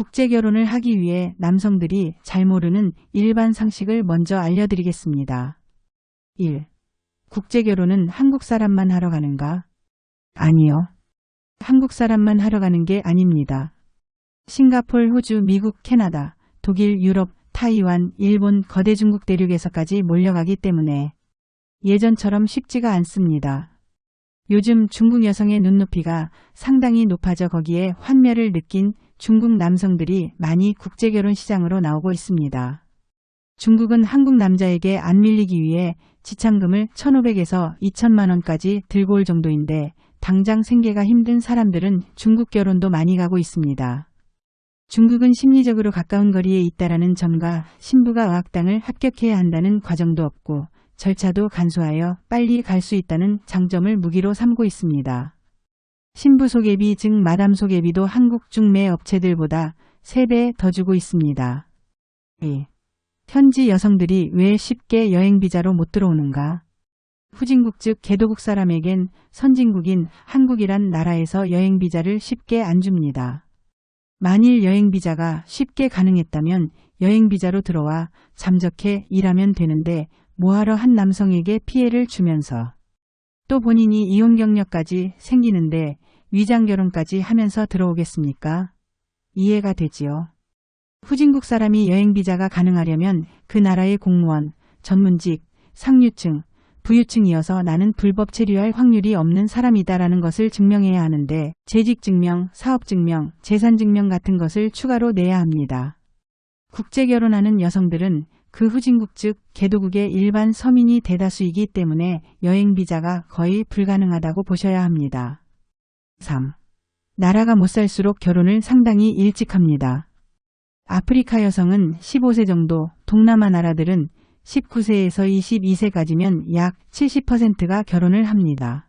국제 결혼을 하기 위해 남성들이 잘 모르는 일반 상식을 먼저 알려드리겠습니다. 1. 국제 결혼은 한국 사람만 하러 가는가? 아니요. 한국 사람만 하러 가는 게 아닙니다. 싱가폴, 호주, 미국, 캐나다, 독일, 유럽, 타이완, 일본, 거대 중국 대륙에서까지 몰려가기 때문에 예전처럼 쉽지가 않습니다. 요즘 중국 여성의 눈높이가 상당히 높아져 거기에 환멸을 느낀 중국 남성들이 많이 국제결혼 시장으로 나오고 있습니다. 중국은 한국 남자에게 안 밀리기 위해 지참금을 1,500에서 2천만 원까지 들고 올 정도인데 당장 생계가 힘든 사람들은 중국 결혼도 많이 가고 있습니다. 중국은 심리적으로 가까운 거리에 있다라는 점과 신부가 어학당을 합격해야 한다는 과정도 없고 절차도 간소하여 빨리 갈 수 있다는 장점을 무기로 삼고 있습니다. 신부 소개비 즉 마담 소개비도 한국 중매 업체들보다 3배 더 주고 있습니다. 2. 현지 여성들이 왜 쉽게 여행비자로 못 들어오는가? 후진국 즉 개도국 사람에겐 선진국인 한국이란 나라에서 여행비자를 쉽게 안 줍니다. 만일 여행비자가 쉽게 가능했다면 여행비자로 들어와 잠적해 일하면 되는데 뭐하러 한 남성에게 피해를 주면서 또 본인이 이혼 경력까지 생기는데 위장 결혼까지 하면서 들어오겠습니까? 이해가 되지요. 후진국 사람이 여행 비자가 가능하려면 그 나라의 공무원, 전문직, 상류층, 부유층이어서 나는 불법 체류할 확률이 없는 사람이다라는 것을 증명해야 하는데 재직증명, 사업증명, 재산증명 같은 것을 추가로 내야 합니다. 국제결혼하는 여성들은 그 후진국 즉 개도국의 일반 서민이 대다수이기 때문에 여행비자가 거의 불가능하다고 보셔야 합니다. 3. 나라가 못 살수록 결혼을 상당히 일찍 합니다. 아프리카 여성은 15세 정도, 동남아 나라들은 19세에서 22세까지면 약 70%가 결혼을 합니다.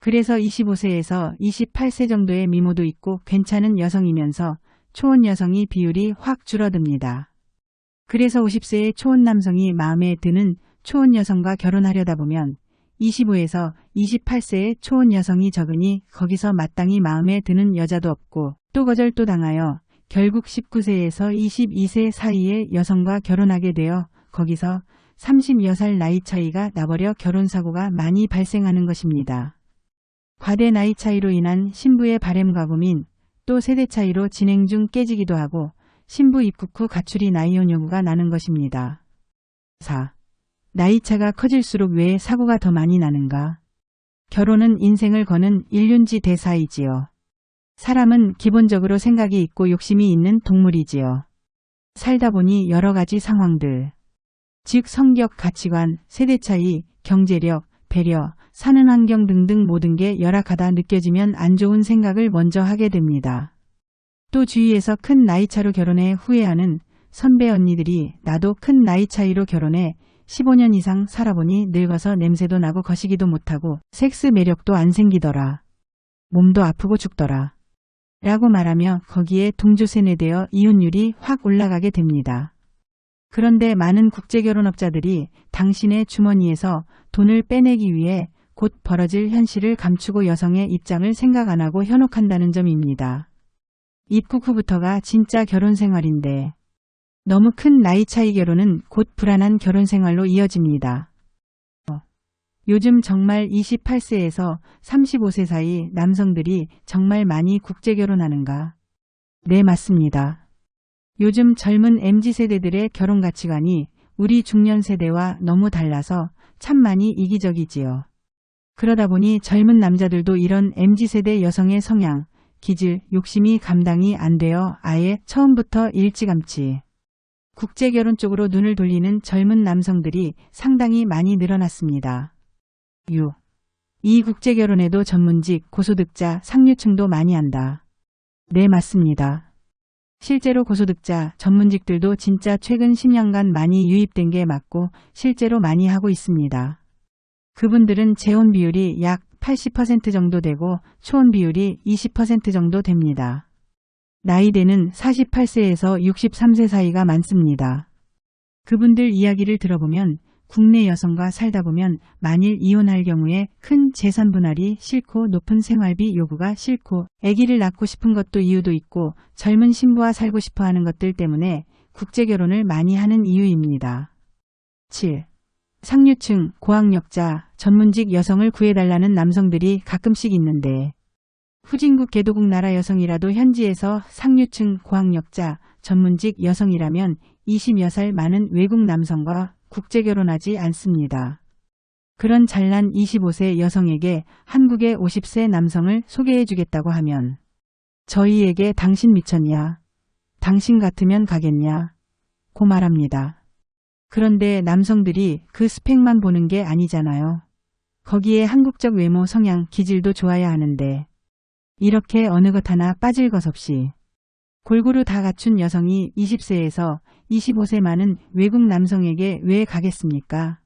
그래서 25세에서 28세 정도의 미모도 있고 괜찮은 여성이면서 초혼 여성이 비율이 확 줄어듭니다. 그래서 50세의 초혼 남성이 마음에 드는 초혼 여성과 결혼하려다 보면 25에서 28세의 초혼 여성이 적으니 거기서 마땅히 마음에 드는 여자도 없고 또 거절 또 당하여 결국 19세에서 22세 사이의 여성과 결혼하게 되어 거기서 36살 나이 차이가 나버려 결혼사고가 많이 발생하는 것입니다. 과대 나이 차이로 인한 신부의 바램과 고민, 또 세대 차이로 진행 중 깨지기도 하고 신부 입국 후 가출이 나이혼 요구가 나는 것입니다. 4. 나이차가 커질수록 왜 사고가 더 많이 나는가? 결혼은 인생을 거는 일륜지 대사이지요. 사람은 기본적으로 생각이 있고 욕심이 있는 동물이지요. 살다 보니 여러 가지 상황들, 즉 성격, 가치관, 세대 차이, 경제력, 배려, 사는 환경 등등 모든 게 열악하다 느껴지면 안 좋은 생각을 먼저 하게 됩니다. 또 주위에서 큰 나이 차로 결혼해 후회하는 선배 언니들이 나도 큰 나이 차이로 결혼해 15년 이상 살아보니 늙어서 냄새도 나고 거시기도 못하고 섹스 매력도 안 생기더라. 몸도 아프고 죽더라. 라고 말하며 거기에 동조세뇌되어 이혼율이 확 올라가게 됩니다. 그런데 많은 국제결혼업자들이 당신의 주머니에서 돈을 빼내기 위해 곧 벌어질 현실을 감추고 여성의 입장을 생각 안 하고 현혹한다는 점입니다. 입국 후부터가 진짜 결혼 생활인데 너무 큰 나이 차이 결혼은 곧 불안한 결혼 생활로 이어집니다. 요즘 정말 28세에서 35세 사이 남성들이 정말 많이 국제 결혼하는가? 네, 맞습니다. 요즘 젊은 MZ세대들의 결혼 가치관이 우리 중년 세대와 너무 달라서 참 많이 이기적이지요. 그러다 보니 젊은 남자들도 이런 MZ세대 여성의 성향, 기질, 욕심이 감당이 안 되어 아예 처음부터 일찌감치 국제 결혼 쪽으로 눈을 돌리는 젊은 남성들이 상당히 많이 늘어났습니다. 6. 이 국제 결혼에도 전문직, 고소득자, 상류층도 많이 한다. 네, 맞습니다. 실제로 고소득자, 전문직들도 진짜 최근 10년간 많이 유입된 게 맞고 실제로 많이 하고 있습니다. 그분들은 재혼 비율이 약 80% 정도 되고 초혼 비율이 20% 정도 됩니다. 나이대는 48세에서 63세 사이가 많습니다. 그분들 이야기를 들어보면 국내 여성과 살다 보면 만일 이혼할 경우에 큰 재산 분할이 싫고 높은 생활비 요구가 싫고 아기를 낳고 싶은 것도 이유도 있고 젊은 신부와 살고 싶어 하는 것들 때문에 국제 결혼을 많이 하는 이유입니다. 7. 상류층, 고학력자, 전문직 여성을 구해달라는 남성들이 가끔씩 있는데 후진국 개도국 나라 여성이라도 현지에서 상류층, 고학력자, 전문직 여성이라면 20여 살 많은 외국 남성과 국제 결혼하지 않습니다. 그런 잘난 25세 여성에게 한국의 50세 남성을 소개해 주겠다고 하면 저희에게 당신 미쳤냐? 당신 같으면 가겠냐? 고 말합니다. 그런데 남성들이 그 스펙만 보는 게 아니잖아요. 거기에 한국적 외모, 성향, 기질도 좋아야 하는데 이렇게 어느 것 하나 빠질 것 없이 골고루 다 갖춘 여성이 20세에서 25세 많은 외국 남성에게 왜 가겠습니까?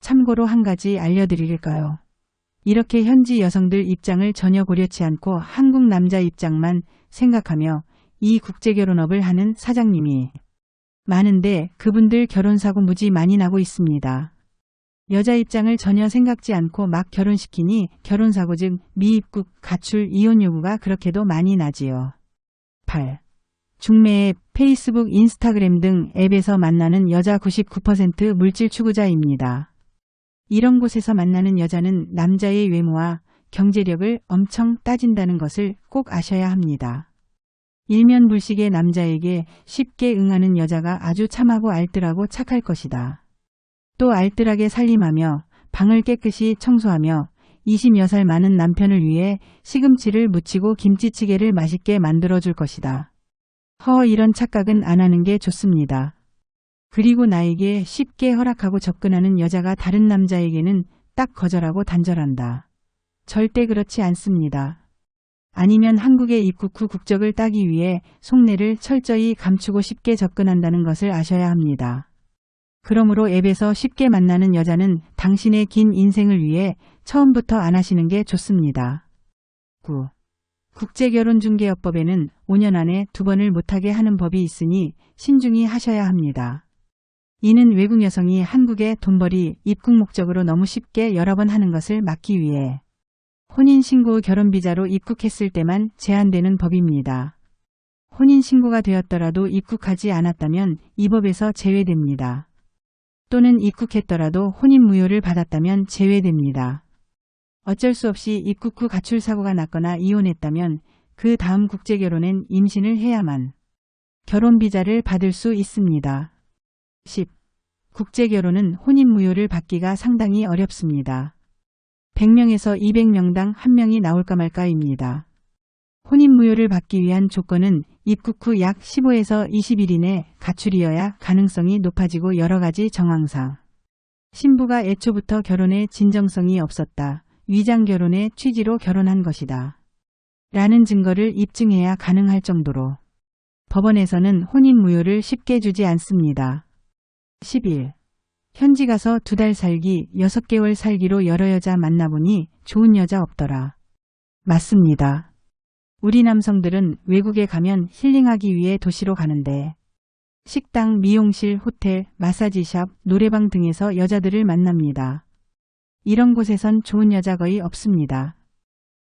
참고로 한 가지 알려드릴까요? 이렇게 현지 여성들 입장을 전혀 고려치 않고 한국 남자 입장만 생각하며 이 국제결혼업을 하는 사장님이 많은데 그분들 결혼사고 무지 많이 나고 있습니다. 여자 입장을 전혀 생각지 않고 막 결혼시키니 결혼사고 즉 미입국, 가출, 이혼 요구가 그렇게도 많이 나지요. 8. 중매 앱, 페이스북, 인스타그램 등 앱에서 만나는 여자 99% 물질 추구자입니다. 이런 곳에서 만나는 여자는 남자의 외모와 경제력을 엄청 따진다는 것을 꼭 아셔야 합니다. 일면 불식의 남자에게 쉽게 응하는 여자가 아주 참하고 알뜰하고 착할 것이다. 또 알뜰하게 살림하며 방을 깨끗이 청소하며 20여살 많은 남편을 위해 시금치를 무치고 김치찌개를 맛있게 만들어줄 것이다. 허 이런 착각은 안 하는 게 좋습니다. 그리고 나에게 쉽게 허락하고 접근하는 여자가 다른 남자에게는 딱 거절하고 단절한다. 절대 그렇지 않습니다. 아니면 한국에 입국 후 국적을 따기 위해 속내를 철저히 감추고 쉽게 접근한다는 것을 아셔야 합니다. 그러므로 앱에서 쉽게 만나는 여자는 당신의 긴 인생을 위해 처음부터 안 하시는 게 좋습니다. 9. 국제결혼중개업법에는 5년 안에 두 번을 못하게 하는 법이 있으니 신중히 하셔야 합니다. 이는 외국 여성이 한국에 돈벌이 입국 목적으로 너무 쉽게 여러 번 하는 것을 막기 위해 혼인신고 결혼비자로 입국했을 때만 제한되는 법입니다. 혼인신고가 되었더라도 입국하지 않았다면 이 법에서 제외됩니다. 또는 입국했더라도 혼인무효를 받았다면 제외됩니다. 어쩔 수 없이 입국 후 가출 사고가 났거나 이혼했다면 그 다음 국제결혼엔 임신을 해야만 결혼 비자를 받을 수 있습니다. 10. 국제결혼은 혼인무효를 받기가 상당히 어렵습니다. 100명에서 200명당 1명이 나올까 말까입니다. 혼인무효를 받기 위한 조건은 입국 후 약 15에서 20일 이내 가출이어야 가능성이 높아지고 여러 가지 정황상 신부가 애초부터 결혼에 진정성이 없었다. 위장 결혼의 취지로 결혼한 것이다. 라는 증거를 입증해야 가능할 정도로 법원에서는 혼인 무효를 쉽게 주지 않습니다. 11. 현지 가서 두 달 살기, 여섯 개월 살기로 여러 여자 만나보니 좋은 여자 없더라. 맞습니다. 우리 남성들은 외국에 가면 힐링하기 위해 도시로 가는데 식당, 미용실, 호텔, 마사지샵, 노래방 등에서 여자들을 만납니다. 이런 곳에선 좋은 여자 거의 없습니다.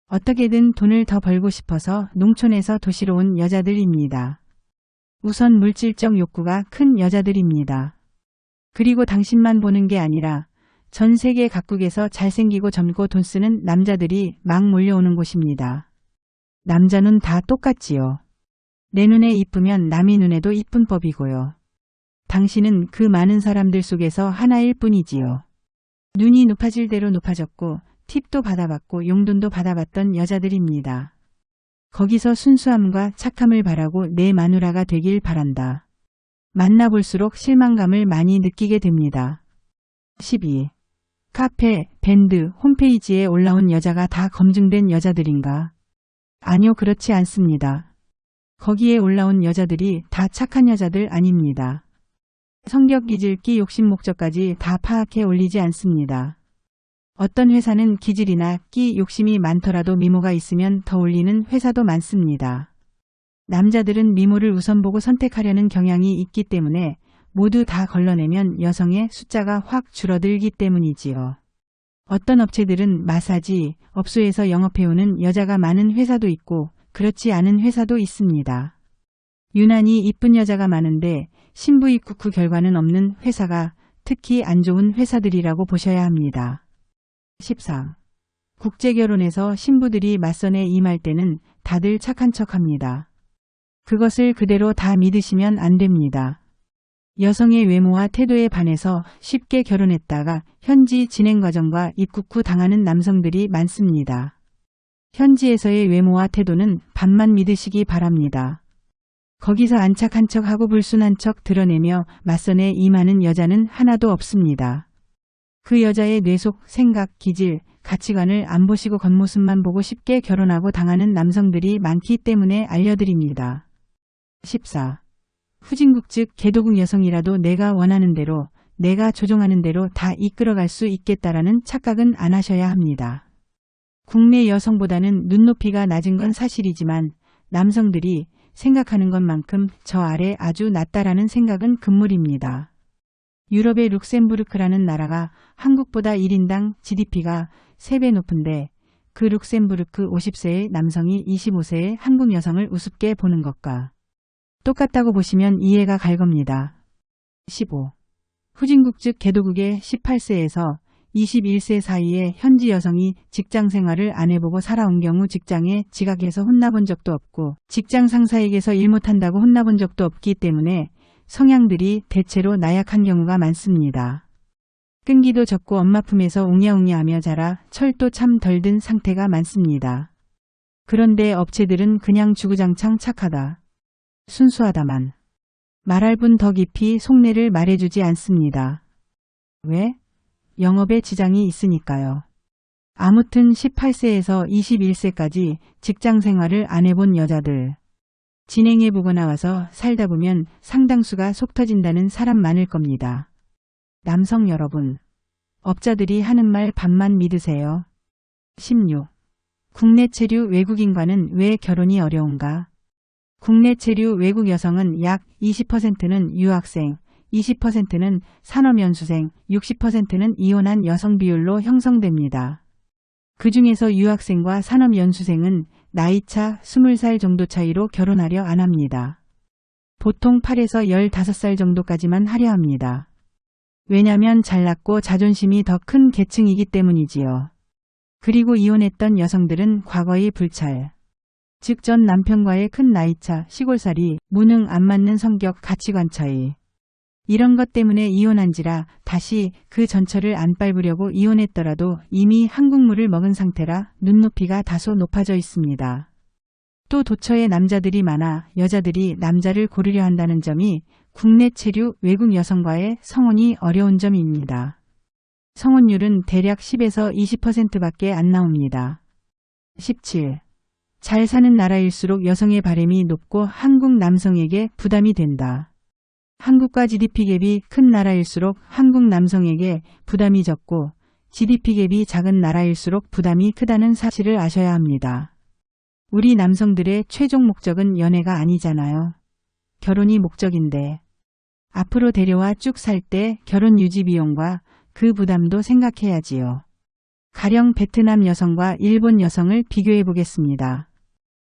어떻게든 돈을 더 벌고 싶어서 농촌에서 도시로 온 여자들입니다. 우선 물질적 욕구가 큰 여자들입니다. 그리고 당신만 보는 게 아니라 전 세계 각국에서 잘생기고 젊고 돈 쓰는 남자들이 막 몰려오는 곳입니다. 남자는 다 똑같지요. 내 눈에 이쁘면 남의 눈에도 이쁜 법이고요. 당신은 그 많은 사람들 속에서 하나일 뿐이지요. 눈이 높아질 대로 높아졌고 팁도 받아봤고 용돈도 받아봤던 여자들입니다. 거기서 순수함과 착함을 바라고 내 마누라가 되길 바란다. 만나볼수록 실망감을 많이 느끼게 됩니다. 12. 카페, 밴드, 홈페이지에 올라온 여자가 다 검증된 여자들인가? 아니요, 그렇지 않습니다. 거기에 올라온 여자들이 다 착한 여자들 아닙니다. 성격 기질끼 욕심 목적까지 다 파악해 올리지 않습니다. 어떤 회사는 기질이나 끼 욕심이 많더라도 미모가 있으면 더 올리는 회사도 많습니다. 남자들은 미모를 우선 보고 선택하려는 경향이 있기 때문에 모두 다 걸러내면 여성의 숫자가 확 줄어들기 때문이지요. 어떤 업체들은 마사지, 업소에서 영업해오는 여자가 많은 회사도 있고 그렇지 않은 회사도 있습니다. 유난히 이쁜 여자가 많은데 신부 입국 후 결과는 없는 회사가 특히 안 좋은 회사들이라고 보셔야 합니다. 14. 국제결혼에서 신부들이 맞선에 임할 때는 다들 착한 척 합니다. 그것을 그대로 다 믿으시면 안 됩니다. 여성의 외모와 태도에 반해서 쉽게 결혼했다가 현지 진행 과정과 입국 후 당하는 남성들이 많습니다. 현지에서의 외모와 태도는 반만 믿으시기 바랍니다. 거기서 안착한 척하고 불순한 척 드러내며 맞선에 임하는 여자는 하나도 없습니다. 그 여자의 뇌 속, 생각, 기질, 가치관을 안 보시고 겉모습만 보고 쉽게 결혼하고 당하는 남성들이 많기 때문에 알려드립니다. 14. 후진국 즉 개도국 여성이라도 내가 원하는 대로 내가 조종하는 대로 다 이끌어갈 수 있겠다라는 착각은 안 하셔야 합니다. 국내 여성보다는 눈높이가 낮은 건 사실이지만 남성들이 생각하는 것만큼 저 아래 아주 낮다라는 생각은 금물입니다. 유럽의 룩셈부르크라는 나라가 한국보다 1인당 GDP가 3배 높은데 그 룩셈부르크 50세의 남성이 25세의 한국 여성을 우습게 보는 것과 똑같다고 보시면 이해가 갈 겁니다. 15. 후진국 즉 개도국의 18세에서 21세 사이에 현지 여성이 직장 생활을 안 해보고 살아온 경우 직장에 지각해서 혼나본 적도 없고 직장 상사에게서 일 못한다고 혼나본 적도 없기 때문에 성향들이 대체로 나약한 경우가 많습니다. 끈기도 적고 엄마 품에서 웅야웅야하며 자라 철도 참 덜 든 상태가 많습니다. 그런데 업체들은 그냥 주구장창 착하다. 순수하다만 말할 분 더 깊이 속내를 말해주지 않습니다. 왜? 영업에 지장이 있으니까요. 아무튼 18세에서 21세까지 직장 생활을 안 해본 여자들. 진행해보고 나와서 살다 보면 상당수가 속 터진다는 사람 많을 겁니다. 남성 여러분, 업자들이 하는 말 반만 믿으세요. 16. 국내 체류 외국인과는 왜 결혼이 어려운가? 국내 체류 외국 여성은 약 20%는 유학생, 20%는 산업연수생, 60%는 이혼한 여성 비율로 형성됩니다. 그 중에서 유학생과 산업연수생은 나이차 20살 정도 차이로 결혼하려 안 합니다. 보통 8에서 15살 정도까지만 하려 합니다. 왜냐면 잘났고 자존심이 더 큰 계층이기 때문이지요. 그리고 이혼했던 여성들은 과거의 불찰, 즉 전 남편과의 큰 나이차, 시골살이, 무능 안 맞는 성격, 가치관 차이, 이런 것 때문에 이혼한지라 다시 그 전철을 안 밟으려고 이혼했더라도 이미 한국물을 먹은 상태라 눈높이가 다소 높아져 있습니다. 또 도처에 남자들이 많아 여자들이 남자를 고르려 한다는 점이 국내 체류 외국 여성과의 성혼이 어려운 점입니다. 성혼율은 대략 10에서 20%밖에 안 나옵니다. 17. 잘 사는 나라일수록 여성의 바램이 높고 한국 남성에게 부담이 된다. 한국과 GDP 갭이 큰 나라일수록 한국 남성에게 부담이 적고 GDP 갭이 작은 나라일수록 부담이 크다는 사실을 아셔야 합니다. 우리 남성들의 최종 목적은 연애가 아니잖아요. 결혼이 목적인데 앞으로 데려와 쭉 살 때 결혼 유지 비용과 그 부담도 생각해야지요. 가령 베트남 여성과 일본 여성을 비교해 보겠습니다.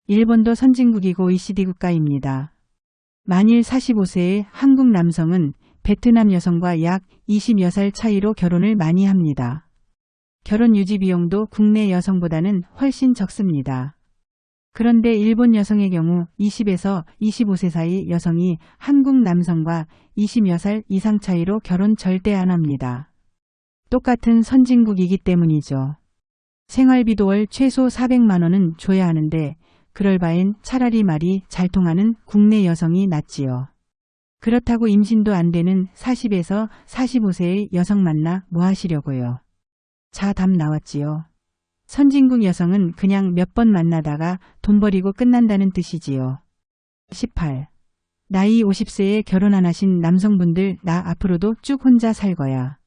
일본도 선진국이고 OECD 국가입니다. 만일 45세의 한국 남성은 베트남 여성과 약 20여 살 차이로 결혼을 많이 합니다. 결혼 유지 비용도 국내 여성보다는 훨씬 적습니다. 그런데 일본 여성의 경우 20에서 25세 사이 여성이 한국 남성과 20여 살 이상 차이로 결혼 절대 안 합니다. 똑같은 선진국이기 때문이죠. 생활비도 월 최소 400만 원은 줘야 하는데 그럴 바엔 차라리 말이 잘 통하는 국내 여성이 낫지요. 그렇다고 임신도 안 되는 40에서 45세의 여성 만나 뭐 하시려고요. 자, 답 나왔지요. 선진국 여성은 그냥 몇 번 만나다가 돈 버리고 끝난다는 뜻이지요. 18. 나이 50세에 결혼 안 하신 남성분들 나 앞으로도 쭉 혼자 살 거야.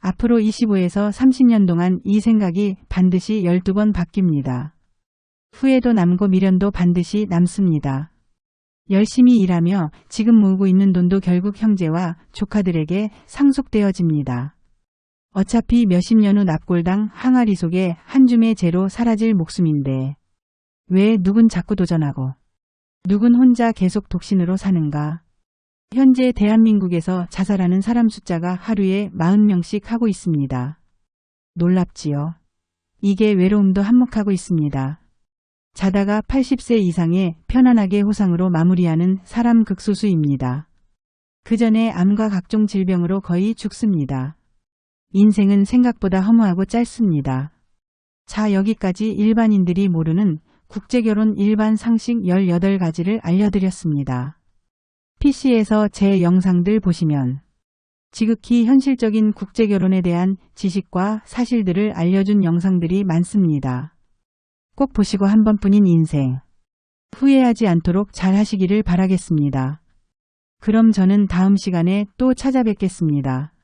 앞으로 25에서 30년 동안 이 생각이 반드시 12번 바뀝니다. 후회도 남고 미련도 반드시 남습니다. 열심히 일하며 지금 모으고 있는 돈도 결국 형제와 조카들에게 상속되어집니다. 어차피 몇십 년 후 납골당 항아리 속에 한 줌의 재로 사라질 목숨인데 왜 누군 자꾸 도전하고 누군 혼자 계속 독신으로 사는가? 현재 대한민국에서 자살하는 사람 숫자가 하루에 40명씩 하고 있습니다. 놀랍지요. 이게 외로움도 한몫하고 있습니다. 자다가 80세 이상의 편안하게 호상으로 마무리하는 사람 극소수입니다. 그 전에 암과 각종 질병으로 거의 죽습니다. 인생은 생각보다 허무하고 짧습니다. 자, 여기까지 일반인들이 모르는 국제결혼 일반 상식 18가지를 알려드렸습니다. PC에서 제 영상들 보시면 지극히 현실적인 국제결혼에 대한 지식과 사실들을 알려준 영상들이 많습니다. 꼭 보시고 한 번뿐인 인생. 후회하지 않도록 잘 하시기를 바라겠습니다. 그럼 저는 다음 시간에 또 찾아뵙겠습니다.